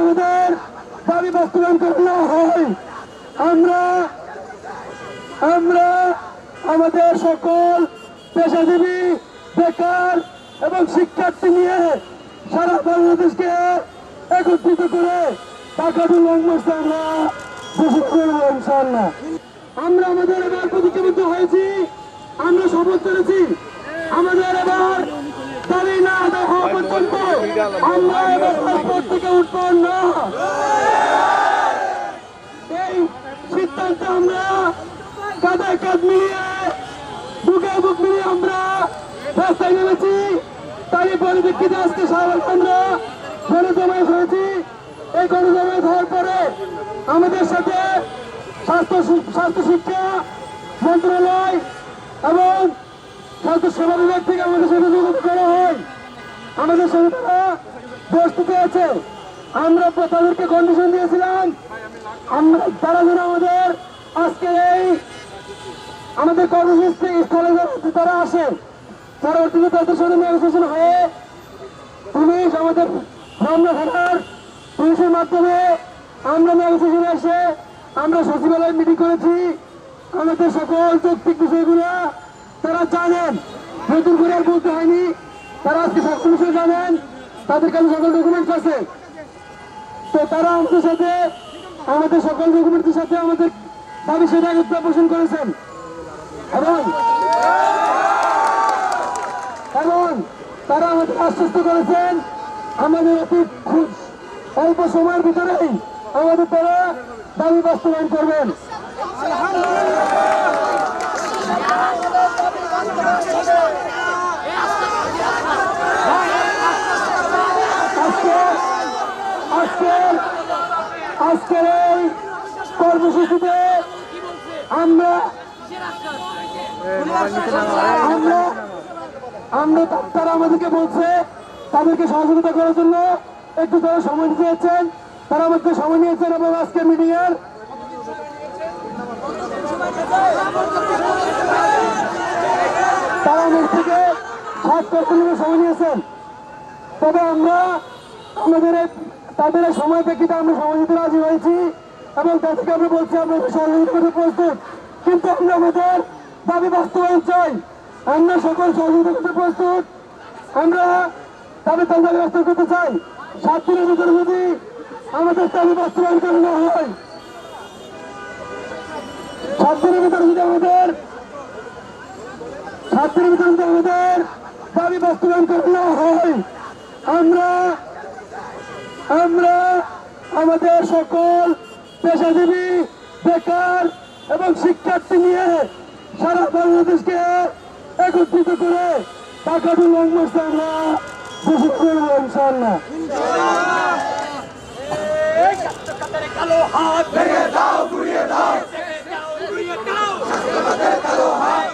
আমাদের দাবি বাস্তবায়ন হয়। আমরা আমরা আমাদের সকল পেশাজীবী, বেকার এবং শিক্ষার্থী নিয়ে সারা বাংলাদেশকে একত্রিত করে আমরা আমরা আমাদের এবার প্রতিজ্ঞাবদ্ধ হয়েছি। আমরা শপথ করেছি। আমাদের এবার দাবি না আদায় হওয়া পর্যন্ত আমরা এবার থেকে উঠবো না এই সিদ্ধান্তে আমরা কাঁধে কাঁধ বুকে মিলিয়ে আমরা রাস্তায় নেমেছি তারই পরিপ্রেক্ষিতে আজকে সবাই আমরা গণজমায়েত হয়েছি এই গণজমায়েত হওয়ার পরে আমাদের সাথে স্বাস্থ্য স্বাস্থ্য শিক্ষা মন্ত্রণালয় এবং স্বাস্থ্য সেবা বিভাগ থেকে আমাদের সাথে যোগাযোগ করা হয়। আমাদের সাথে প্রস্তুতি আছে। আমরা তাদেরকে কন্ডিশন দিয়েছিলাম। আমরা তারা যেন আমাদের আজকে এই আমাদের কর্মসূচি স্থলে তারা আসে পরবর্তীতে তাদের সাথে নেগোসিয়েশন হয়ে পুলিশ আমাদের রমনা থানার পুলিশের মাধ্যমে আমরা নেগোসিয়েশনে এসে আমরা সচিবালয় মিটিং করেছি। আমাদের সকল যৌক্তিক বিষয়গুলো তারা জানেন। নতুন করে বলতে হয়নি। তারা আজকে সকল বিষয় জানেন। তাদের কাছে সকল ডকুমেন্টস আছে। তো তারা আমাদের সাথে, আমাদের সকল ডকুমেন্টের সাথে আমাদের দাবি সেটা পোষণ করেছেন। এবং এবং তারা আমাদের আশ্বস্ত করেছেন, আমাদের অতি খুব অল্প সময়ের ভিতরেই আমাদের তারা দাবি বাস্তবায়ন করবেন। আজকের আজকের এই কর্মসূচিতে আমরা আমরা আমরা তারা আমাদেরকে বলছে, তাদেরকে সহযোগিতা করার জন্য একটু তারা সময় দিয়েছেন তারা আমাদেরকে সময় নিয়েছেন এবং আজকের মিটিং তারা আমাদের থেকে সাত কর্তৃপক্ষ সময় নিয়েছেন। তবে আমরা আমাদের তাদের সময় প্রেক্ষিতে আমরা সময় দিতে রাজি হয়েছি এবং তাদেরকে আমরা বলছি, আমরা সহযোগিতা করতে প্রস্তুত। কিন্তু আমরা আমাদের দাবি বাস্তবায়ন চাই। আমরা সকল সহযোগিতা করতে প্রস্তুত। আমরা দাবি তার দাবি বাস্তব করতে চাই। সাত দিনের ভিতরে যদি আমাদের দাবি বাস্তবায়ন করে না হয়, সাত দিনের ভিতরে যদি আমাদের, সাত দিনের ভিতরে যদি আমাদের দাবি বাস্তবায়ন করে না হয়, আমরা আমরা আমাদের সকল পেশাজীবী বেকার এবং শিক্ষার্থী নিয়ে সারা বাংলাদেশকে একত্রিত করে টাকা আমরা